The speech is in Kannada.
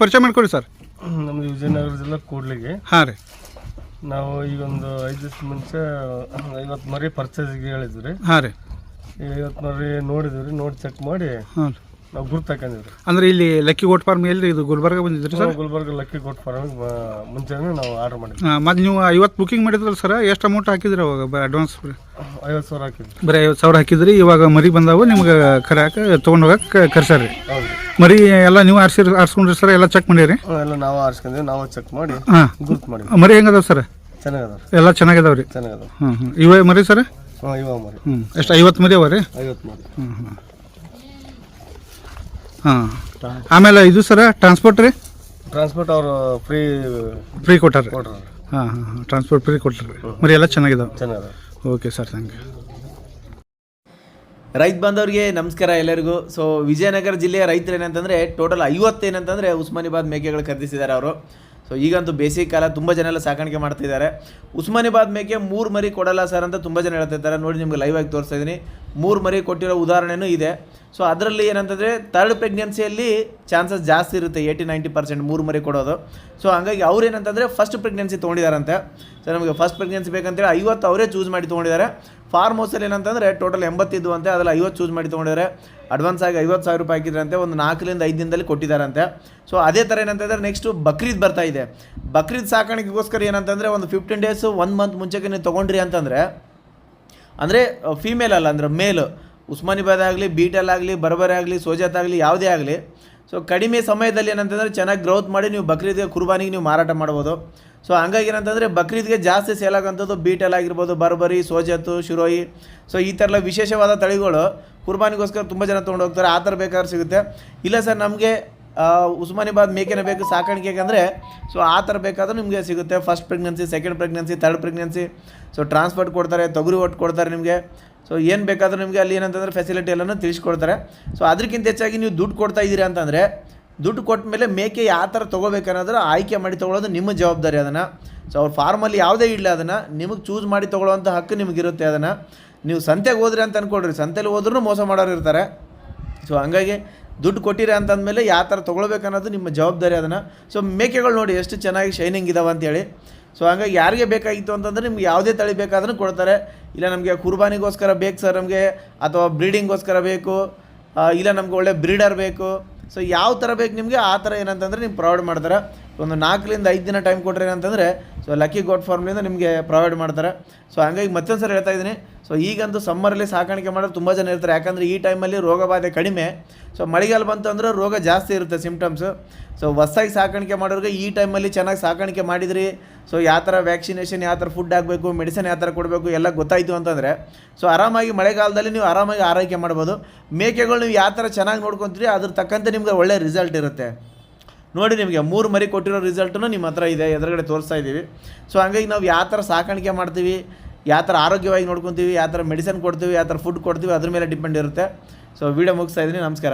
ಪರಿಚಯ ಮಾಡ್ಕೊಡಿ ಸರ್. ನಮ್ದು ವಿಜಯನಗರ ಜಿಲ್ಲಾ ಕೂಡ್ಲಿಗೆ. ಹಾಂ ರೀ. ನಾವು ಈಗ ಒಂದು ಐದು ದಿವಸ ಮುಂಚೆ ಐವತ್ತು ಮರಿ ಪರ್ಚೇಸ್ಗೆ ಹೇಳಿದ್ವಿ ರೀ. ಹಾಂ ರೀ. ಈ ಐವತ್ತು ಮರಿ ನೋಡಿದ್ವಿ ರೀ ನೋಡಿ ಚೆಕ್ ಮಾಡಿ ಹಾಂ ರೀ. ನಾವು ಗುರ್ತು ಹಾಕೊಂಡಿವ್ರಿ ಅಂದ್ರೆ ಇಲ್ಲಿ ಲಕ್ಕಿ ಗೋಟ್ ಫಾರ್ಮ್ ಎಲ್ಲಿ ಇದು ಗುಲ್ಬರ್ಗ ಬಂದಿದ್ರಿ ಸರ್? ನಾವು ಗುಲ್ಬರ್ಗ ಲಕ್ಕಿ ಗೋಟ್ ಫಾರ್ಮ್ ಮುಂಚೆನೇ ನಾವು ಆರ್ಡರ್ ಮಾಡಿದ್ವಿ. ಮತ್ತೆ ನೀವು ಐವತ್ತು ಬುಕಿಂಗ್ ಮಾಡಿದ್ರಲ್ಲ ಸರ್ ಎಷ್ಟು ಅಮೌಂಟ್ ಹಾಕಿದ್ರಿ ಅವಾಗ ಅಡ್ವಾನ್ಸ್ ಐವತ್ತು ಸಾವಿರ ಹಾಕಿದ್ವಿ. ಬರೀ ಐವತ್ತು ಸಾವಿರ ಹಾಕಿದ್ರಿ ಇವಾಗ ಮರಿ ಬಂದಾವು ನಿಮ್ಗೆ ಕರೆ ತೊಗೊಂಡು ಹೋಗಕ್ಕೆ ಕರ್ಸಾರಿ ಹೌದು. ಮರಿ ಎಲ್ಲ ನೀವು ಆರಿಸಿ ಆರ್ಸ್ಕೊಂಡ್ರಿ ಸರ್? ಎಲ್ಲ ಚೆಕ್ ಮಾಡಿರಿ? ಎಲ್ಲ ನಾವು ಆರಿಸ್ಕೊಂಡ್ವಿ ನಾವು ಚೆಕ್ ಮಾಡಿ ಹಾಂ. ಗುರ್ತು ಮಾಡಿದ್ವಿ. ಮರಿ ಹೆಂಗದಾವ ಸರ್? ಚೆನ್ನಾಗದ ಎಲ್ಲ ಚೆನ್ನಾಗಿದಾವೆ ರೀ? ಚೆನ್ನಾಗದ ಹ್ಞೂ ಹ್ಞೂ ಇವೇ ಮರಿ ಸರ್? ಹಾಂ ಇವಾಗ ಮರಿ. ಹ್ಞೂ ಎಷ್ಟು ಐವತ್ತು ಮರಿ ಅವ ರೀ? ಐವತ್ತು ಮರಿ. ಹ್ಞೂ ಹ್ಞೂ ಹಾಂ. ಆಮೇಲೆ ಇದು ಸರ ಟ್ರಾನ್ಸ್ಪೋರ್ಟ್ ರೀ? ಟ್ರಾನ್ಸ್ಪೋರ್ಟ್ ಅವರು ಫ್ರೀ ಫ್ರೀ ಕೊಟ್ಟಾರ? ಕೊಟ್ರ ಹಾಂ ಹಾಂ ಹಾಂ. ಟ್ರಾನ್ಸ್ಪೋರ್ಟ್ ಫ್ರೀ ಕೊಟ್ಟರು ಮರಿ ಎಲ್ಲ ಚೆನ್ನಾಗಿದಾವೆ? ಚೆನ್ನಾಗಿದೆ ಓಕೆ ಸರ್ ಥ್ಯಾಂಕ್ ಯು ರೈತ ಬಾಂಧವ್ರಿಗೆ ನಮಸ್ಕಾರ ಎಲ್ಲರಿಗೂ. ಸೊ ವಿಜಯನಗರ ಜಿಲ್ಲೆಯ ರೈತರು ಏನಂತಂದರೆ ಟೋಟಲ್ ಐವತ್ತು ಏನಂತಂದರೆ ಉಸ್ಮಾನಿಬಾದ್ ಮೇಕೆಗಳು ಖರೀದಿಸಿದ್ದಾರೆ ಅವರು. ಸೊ ಈಗಂತೂ ಬೇಸಿಗೆ ಕಾಲ ತುಂಬ ಜನ ಎಲ್ಲ ಸಾಕಾಣಿಕೆ ಮಾಡ್ತಿದ್ದಾರೆ ಉಸ್ಮಾನಿಬಾದ್ ಮೇಕೆ ಮೂರು ಮರಿ ಕೊಡಲ್ಲ ಸರ್ ಅಂತ ತುಂಬ ಜನ ಹೇಳ್ತಿದ್ದಾರೆ ನೋಡಿ ನಿಮ್ಗೆ ಲೈವ್ ಆಗಿ ತೋರಿಸ್ತಾ ಇದ್ದೀನಿ. ಮೂರು ಮರಿ ಕೊಟ್ಟಿರೋ ಉದಾಹರಣೆನೂ ಇದೆ. ಸೊ ಅದರಲ್ಲಿ ಏನಂತಂದರೆ ತರ್ಡ್ ಪ್ರೆಗ್ನೆನ್ಸಿಯಲ್ಲಿ ಚಾನ್ಸಸ್ ಜಾಸ್ತಿ ಇರುತ್ತೆ. ಏಯ್ಟಿ ನೈಂಟಿ ಪರ್ಸೆಂಟ್ ಮೂರು ಮರಿ ಕೊಡೋದು. ಸೊ ಹಂಗಾಗಿ ಅವ್ರು ಏನಂತಂದರೆ ಫಸ್ಟ್ ಪ್ರೆಗ್ನೆನ್ಸಿ ತೊಗೊಂಡಿದ್ದಾರಂತೆ ಸೊ ನಮಗೆ ಫಸ್ಟ್ ಪ್ರೆಗ್ನೆನ್ಸಿ ಬೇಕಂತೇಳಿ ಐವತ್ತು ಅವರೇ ಚೂಸ್ ಮಾಡಿ ತೊಗೊಂಡಿದ್ದಾರೆ. ಫಾರ್ಮ್ ಹೌಸಲ್ಲಿ ಏನಂತಂದರೆ ಟೋಟಲ್ ಎಂಬತ್ತಿದ್ದು ಅಂತೆ. ಅದರಲ್ಲಿ ಐವತ್ತು ಚೂಸ್ ಮಾಡಿ ತೊಗೊಂಡಿದ್ದಾರೆ. ಅಡ್ವಾನ್ಸ್ ಆಗಿ ಐವತ್ತು ಸಾವಿರ ರೂಪಾಯಿ ಹಾಕಿದ್ರಂತೆ, ಒಂದು ನಾಲ್ಕರಿಂದ ಐದು ದಿನದಲ್ಲಿ ಕೊಟ್ಟಿದ್ದಾರಂತೆ. ಸೊ ಅದೇ ಥರ ಏನಂತಂದರೆ ನೆಕ್ಸ್ಟು ಬಕ್ರೀದ್ ಬರ್ತಾ ಇದೆ. ಬಕ್ರೀದ್ ಸಾಕಾಣಿಕೆಗೋಸ್ಕರ ಏನಂತಂದರೆ, ಒಂದು ಫಿಫ್ಟೀನ್ ಡೇಸು ಒನ್ ಮಂತ್ ಮುಂಚೆಗೆ ನೀವು ತೊಗೊಂಡ್ರಿ ಅಂತಂದರೆ, ಅಂದರೆ ಫೀಮೇಲ್ ಅಲ್ಲ, ಅಂದರೆ ಮೇಲ್ ಉಸ್ಮಾನಿಬಾದ್ ಆಗಲಿ ಬೀಟಲ್ ಆಗಲಿ, ಬರ್ಬರೆ ಆಗಲಿ, ಸೋಜಾತ್ ಆಗಲಿ, ಯಾವುದೇ ಆಗಲಿ ಸೊ ಕಡಿಮೆ ಸಮಯದಲ್ಲಿ ಏನಂತಂದರೆ ಚೆನ್ನಾಗಿ ಗ್ರೋತ್ ಮಾಡಿ ನೀವು ಬಕ್ರೀದ್ಗೆ ಕುರ್ಬಾನಿಗೆ ನೀವು ಮಾರಾಟ ಮಾಡ್ಬೋದು. ಸೊ ಹಂಗಾಗಿ ಏನಂತಂದರೆ ಬಕ್ರೀದ್ಗೆ ಜಾಸ್ತಿ ಸೇಲ್ ಆಗೋಂಥದ್ದು ಬೀಟಲ್ ಆಗಿರ್ಬೋದು, ಬರ್ಬರಿ ಸೋಜತ್ತು ಶಿರೋಯಿ. ಸೊ ಈ ಥರ ವಿಶೇಷವಾದ ತಳಿಗಳು ಕುರ್ಬಾನಿಗೋಸ್ಕರ ತುಂಬ ಜನ ತೊಗೊಂಡು ಹೋಗ್ತಾರೆ. ಆ ಥರ ಬೇಕಾದ್ರೆ ಸಿಗುತ್ತೆ. ಇಲ್ಲ ಸರ್, ನಮಗೆ ಉಸ್ಮಾನಿಬಾದ್ ಮೇಕೆನ ಬೇಕು ಸಾಕಾಣಿಕೆಗೆ ಅಂದರೆ ಸೊ ಆ ಥರ ಬೇಕಾದ್ರೂ ನಿಮಗೆ ಸಿಗುತ್ತೆ. First pregnancy second pregnancy third pregnancy so transport ಕೊಡ್ತಾರೆ, ತೊಗರಿ ಒಟ್ಟು ಕೊಡ್ತಾರೆ ನಿಮಗೆ. ಸೊ ಏನು ಬೇಕಾದರೂ ನಿಮಗೆ ಅಲ್ಲಿ ಏನಂತಂದರೆ ಫೆಸಿಲಿಟಿ ಎಲ್ಲನೂ ತಿಳಿಸ್ಕೊಡ್ತಾರೆ. ಸೊ ಅದಕ್ಕಿಂತ ಹೆಚ್ಚಾಗಿ ನೀವು ದುಡ್ಡು ಕೊಡ್ತಾ ಇದ್ದೀರಾ ಅಂತಂದರೆ, ದುಡ್ಡು ಕೊಟ್ಟ ಮೇಲೆ ಮೇಕೆ ಯಾವ ಥರ ತೊಗೋಬೇಕನ್ನೋದ್ರ ಆಯ್ಕೆ ಮಾಡಿ ತೊಗೊಳೋದು ನಿಮ್ಮ ಜವಾಬ್ದಾರಿ ಅದನ್ನು. ಸೊ ಅವ್ರ ಫಾರ್ಮಲ್ಲಿ ಯಾವುದೇ ಇಡಲಿ ಅದನ್ನು ನಿಮಗೆ ಚೂಸ್ ಮಾಡಿ ತೊಗೊಳ್ಳೋವಂಥ ಹಕ್ಕು ನಿಮಗಿರುತ್ತೆ ಅದನ್ನು. ನೀವು ಸಂತೆಗೆ ಹೋದ್ರಿ ಅಂತ ಅಂದ್ಕೊಳ್ರಿ ಸಂತೆಲಿ ಹೋದ್ರೂ ಮೋಸ ಮಾಡೋರು ಇರ್ತಾರೆ. ಸೊ ಹಂಗಾಗಿ ದುಡ್ಡು ಕೊಟ್ಟಿರಿ ಅಂತಂದಮೇಲೆ ಯಾವ ಥರ ತೊಗೊಳ್ಬೇಕು ಅನ್ನೋದು ನಿಮ್ಮ ಜವಾಬ್ದಾರಿ ಅದನ್ನು. ಸೊ ಮೇಕೆಗಳು ನೋಡಿ ಎಷ್ಟು ಚೆನ್ನಾಗಿ ಶೈನಿಂಗ್ ಇದಾವೆ ಅಂತೇಳಿ. ಸೊ ಹಂಗಾಗಿ ಯಾರಿಗೆ ಬೇಕಾಗಿತ್ತು ಅಂತಂದರೆ ನಿಮ್ಗೆ ಯಾವುದೇ ತಳಿ ಬೇಕಾದ್ರೂ ಕೊಡ್ತಾರೆ. ಇಲ್ಲ ನಮಗೆ ಕುರ್ಬಾನಿಗೋಸ್ಕರ ಬೇಕು ಸರ್ ನಮಗೆ, ಅಥವಾ ಬ್ರೀಡಿಂಗೋಸ್ಕರ ಬೇಕು ಇಲ್ಲ ನಮ್ಗೆ ಒಳ್ಳೆ ಬ್ರೀಡರ್ ಬೇಕು. ಸೊ ಯಾವ ಥರ ಬೇಕು ನಿಮಗೆ, ಆ ಥರ ಏನಂತಂದರೆ ನಿಮ್ಗೆ ಪ್ರೊವೈಡ್ ಮಾಡ್ತಾರೆ. ಒಂದು ನಾಲ್ಕರಿಂದ ಐದು ದಿನ ಟೈಮ್ ಕೊಟ್ಟರೆ ಏನಂತಂದರೆ ಸೊ ಲಕ್ಕಿ ಗೋಟ್ ಫಾರ್ಮ್ಲಿಂದ ನಿಮಗೆ ಪ್ರೊವೈಡ್ ಮಾಡ್ತಾರೆ. ಸೊ ಹಂಗಾಗಿ ಮತ್ತೊಂದು ಸರಿ ಹೇಳ್ತಾ ಇದ್ದೀನಿ ಸೊ ಈಗಂತೂ ಸಮ್ಮರಲ್ಲಿ ಸಾಕಾಣಿಕೆ ಮಾಡೋದು ತುಂಬ ಜನ ಇರ್ತಾರೆ. ಯಾಕಂದರೆ ಈ ಟೈಮಲ್ಲಿ ರೋಗ ಬಾಧೆ ಕಡಿಮೆ. ಸೊ ಮಳೆಗಾಲ ಬಂತು ಅಂದರೆ ರೋಗ ಜಾಸ್ತಿ ಇರುತ್ತೆ ಸಿಮ್ಟಮ್ಸು ಸೊ ಹೊಸಾಗಿ ಸಾಕಾಣಿಕೆ ಮಾಡೋರಿಗೆ ಈ ಟೈಮಲ್ಲಿ ಚೆನ್ನಾಗಿ ಸಾಕಾಣಿಕೆ ಮಾಡಿದ್ರಿ. ಸೊ ಯಾವ ಥರ ವ್ಯಾಕ್ಸಿನೇಷನ್ ಯಾವ ಥರ ಫುಡ್ ಆಗಬೇಕು ಮೆಡಿಸಿನ್ ಯಾವ ಥರ ಕೊಡಬೇಕು ಎಲ್ಲ ಗೊತ್ತಾಯಿತು ಅಂತಂದರೆ ಸೊ ಆರಾಮಾಗಿ ಮಳೆಗಾಲದಲ್ಲಿ ನೀವು ಆರಾಮಾಗಿ ಆರೈಕೆ ಮಾಡ್ಬೋದು. ಮೇಕೆಗಳು ನೀವು ಯಾವ ಥರ ಚೆನ್ನಾಗಿ ನೋಡ್ಕೊತೀರಿ, ಅದ್ರ ತಕ್ಕಂತೆ ನಿಮಗೆ ಒಳ್ಳೆ ರಿಸಲ್ಟ್ ಇರುತ್ತೆ. ನೋಡಿ ನಿಮಗೆ, ಮೂರು ಮರಿ ಕೊಟ್ಟಿರೋ ರಿಸಲ್ಟನ್ನು ನಿಮ್ಮ ಹತ್ರ ಇದೆ, ಎದುರುಗಡೆ ತೋರಿಸ್ತಾ ಇದ್ದೀವಿ. ಸೊ ಹಂಗಾಗಿ ನಾವು ಯಾವ ಥರ ಸಾಕಾಣಿಕೆ ಮಾಡ್ತೀವಿ ಯಾವ ಥರ ಆರೋಗ್ಯವಾಗಿ ನೋಡ್ಕೊತೀವಿ, ಯಾವ ಥರ ಮೆಡಿಸಿನ್ ಕೊಡ್ತೀವಿ, ಯಾವ ಥರ ಫುಡ್ ಕೊಡ್ತೀವಿ, ಅದ್ರ ಮೇಲೆ ಡಿಪೆಂಡ್ ಇರುತ್ತೆ. ಸೊ ವೀಡಿಯೋ ಮುಗಿಸ್ತಾ ಇದ್ದೀನಿ. ನಮಸ್ಕಾರ.